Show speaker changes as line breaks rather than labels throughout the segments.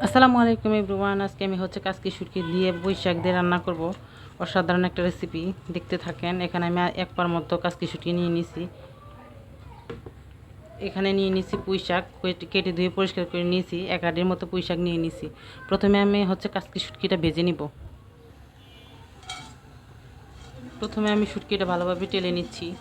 আসসালামু আলাইকুম এভরিওয়ান। আজকে আমি হচ্ছে কাজকি শুটকি দিয়ে বৈশাখ দিয়ে রান্না করব। অসাধারণ একটা রেসিপি দেখতে থাকেন। এখানে আমি এক পার মতো কাজকি শুটকি নিয়ে নিছি। এখানে নিয়ে নিছি পুঁই শাক। কেটে- ধুয়ে পরিষ্কার করে নিয়েছি। এক আটির মতো পুঁই শাক নিয়ে নিছি। প্রথমে আমি হচ্ছে কাজকি শুটকিটা ভেজে নিব। প্রথমে আমি শুটকিটা ভালোভাবে টেলে নিচ্ছি।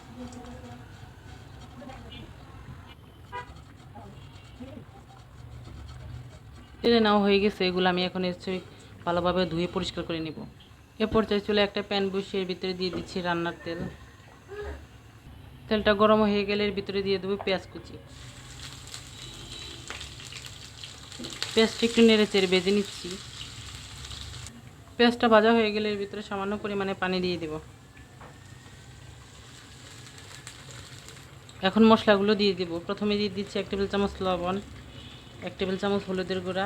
টেলে নেওয়া হয়ে গেছে, এগুলো আমি এখন হচ্ছে ভালোভাবে ধুয়ে পরিষ্কার করে নিব। এ পর্যায়ে চলে একটা প্যান বসিয়ে ভিতরে দিয়ে দিচ্ছি রান্নার তেল। তেলটা গরম হয়ে গেলে এর ভিতরে দিয়ে দেবো পেঁয়াজ কুচি। পেঁয়াজটা একটু নেড়ে চেড়ে বেজে নিচ্ছি। পেঁয়াজটা ভাজা হয়ে গেলে এর ভিতরে সামান্য পরিমাণে পানি দিয়ে দেব। এখন মশলাগুলো দিয়ে দেব। প্রথমে দিয়ে দিচ্ছি এক টেবিল চামচ লবণ। এক টেবিল চামচ হলুদের গুঁড়া,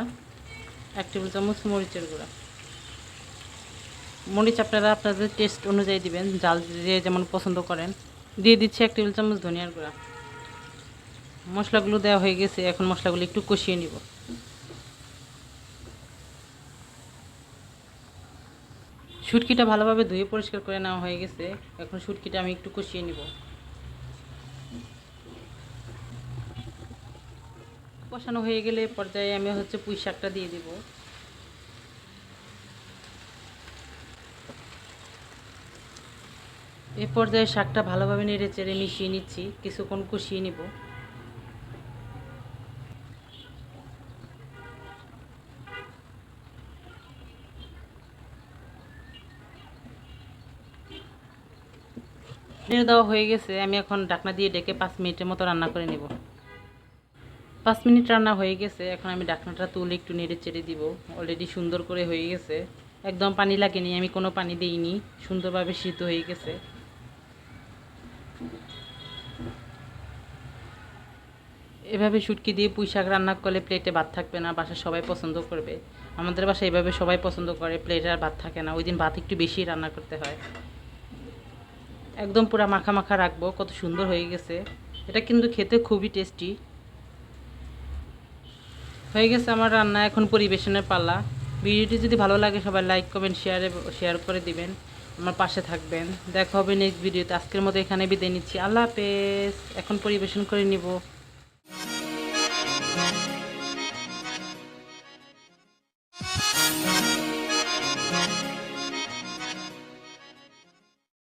এক টেবিল চামচ মরিচের গুঁড়া। মরিচ আপনারা আপনাদের টেস্ট অনুযায়ী দিবেন, জাল যে যেমন পছন্দ করেন। দিয়ে দিচ্ছি এক টেবিল চামচ ধনিয়ার গুঁড়া। মশলাগুলো দেওয়া হয়ে গেছে, এখন মশলাগুলো একটু কষিয়ে নিব। শুটকিটা ভালোভাবে ধুয়ে পরিষ্কার করে নেওয়া হয়ে গেছে, এখন শুটকিটা আমি একটু কষিয়ে নিব। কষানো হয়ে গেলে পর্যায়ে আমি হচ্ছে পুঁই শাকটা দিয়ে দিব। এই পর্যায়ে শাকটা ভালোভাবে নেড়ে চেড়ে মিশিয়ে নিচ্ছি, কিছুক্ষণ কষিয়ে নিব। নেড়ে দেওয়া হয়ে গেছে, আমি এখন ঢাকনা দিয়ে ডেকে পাঁচ মিনিটের মতো রান্না করে নেব। পাঁচ মিনিট রান্না হয়ে গেছে, এখন আমি ডাকনাটা তুলে একটু নেড়ে চেড়ে দিব। অলরেডি সুন্দর করে হয়ে গেছে। একদম পানি লাগেনি, আমি কোনো পানি দিইনি, সুন্দরভাবে সিদ্ধ হয়ে গেছে। এভাবে শুটকি দিয়ে পুঁই শাক রান্না করলে প্লেটে ভাত থাকবে না বাসার সবাই পছন্দ করবে। আমাদের বাসায় এভাবে সবাই পছন্দ করে প্লেটে আর ভাত থাকে না, ওই দিন ভাত একটু বেশি রান্না করতে হয়। একদম পুরো মাখা মাখা রাখব, কত সুন্দর হয়ে গেছে। এটা কিন্তু খেতে খুবই টেস্টি হয়ে গেছে আমার রান্না এখন পরিবেশনের পাল্লা ভিডিওটি যদি ভালো লাগে সবাই লাইক করবেন শেয়ারে শেয়ার করে দিবেন। আমার পাশে থাকবেন। দেখা হবে নেক্সট ভিডিওতে আজকের মতো এখানে বিদায় নিচ্ছি। আল্লাহ হাফেজ। এখন পরিবেশন করে নিব।